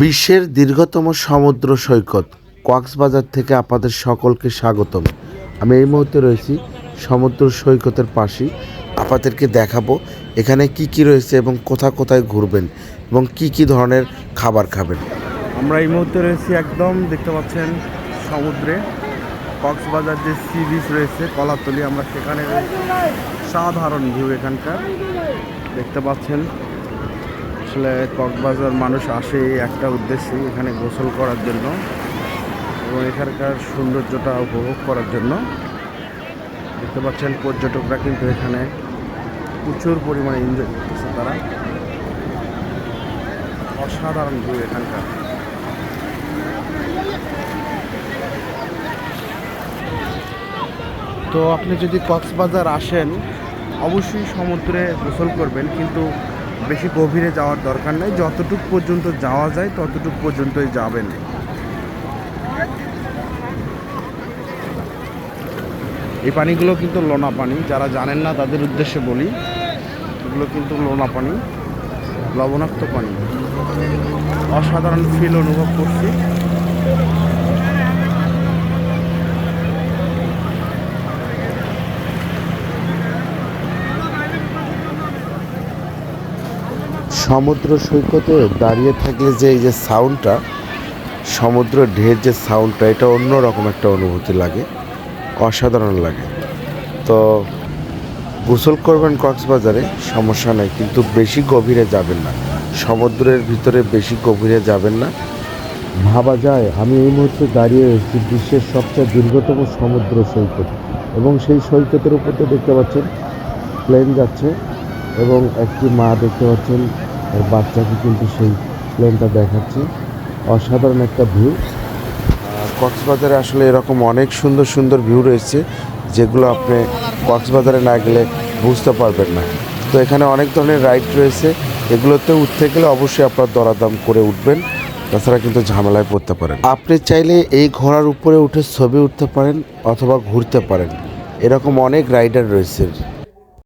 বিশ্বের দীর্ঘতম সমুদ্র সৈকত কক্সবাজার থেকে আপনাদের সকলকে স্বাগতম। আমি এই মুহূর্তে রয়েছি সমুদ্র সৈকতের পাশেই। আপনাদেরকে দেখাবো এখানে কি কি রয়েছে এবং কোথায় কোথায় ঘুরবেন এবং কি কি ধরনের খাবার খাবেন। আমরা এই মুহূর্তে রয়েছি একদম দেখতে পাচ্ছেন সমুদ্রে। কক্সবাজার যে সি বিচ রয়েছে, কলাতলি, আমরা সেখানে সাধারণ ভিউ এখানকার। দেখতে পাচ্ছেন আসলে কক্সবাজার মানুষ আসে একটা উদ্দেশ্যে এখানে গোসল করার জন্য এবং এখানকার সৌন্দর্যটা উপভোগ করার জন্য। দেখতে পাচ্ছেন পর্যটকরা কিন্তু এখানে প্রচুর পরিমাণে এনজয় করতেছে তারা। অসাধারণ ভিউ এখানকার। তো আপনি যদি কক্সবাজার আসেন, অবশ্যই সমুদ্রে গোসল করবেন, কিন্তু বেশি গভীরে যাওয়ার দরকার নেই। যতটুক পর্যন্ত যাওয়া যায়, ততটুক পর্যন্তই যাবেন। এই পানিগুলো কিন্তু লোনা পানি। যারা জানেন না, তাদের উদ্দেশ্যে বলি, এগুলো কিন্তু লোনা পানি, লবণাক্ত পানি। অসাধারণ ফিল অনুভব করছি। সমুদ্র সৈকতে দাঁড়িয়ে থাকলে যে এই যে সাউন্ডটা সমুদ্র ঢের যে সাউন্ডটা এটা অন্যরকম একটা অনুভূতি লাগে, অসাধারণ লাগে। তো গোসল করবেন কক্সবাজারে, সমস্যা নেই, কিন্তু বেশি গভীরে যাবেন না। সমুদ্রের ভিতরে বেশি গভীরে যাবেন না। ভাবা যায়, আমি এই মুহূর্তে দাঁড়িয়ে রয়েছি বিশ্বের সবচেয়ে দীর্ঘতম সমুদ্র সৈকত। এবং সেই সৈকতের উপর তো দেখতে পাচ্ছেন প্লেন যাচ্ছে। এবং একটি মা দেখতে পাচ্ছেন বাচ্চাকে কিন্তু সেই প্লেনটা দেখাচ্ছে। অসাধারণ একটা ভিউ। কক্সবাজারে আসলে এরকম অনেক সুন্দর সুন্দর ভিউ রয়েছে, যেগুলো আপনি কক্সবাজারে না গেলে বুঝতে পারবেন না। তো এখানে অনেক ধরনের রাইড রয়েছে, এগুলোতে উঠতে গেলে অবশ্যই আপনার দরাদাম করে উঠবেন, তাছাড়া কিন্তু ঝামেলায় পড়তে পারেন। আপনি চাইলে এই ঘোড়ার উপরে উঠে ছবি উঠতে পারেন অথবা ঘুরতে পারেন। এরকম অনেক রাইডার রয়েছে।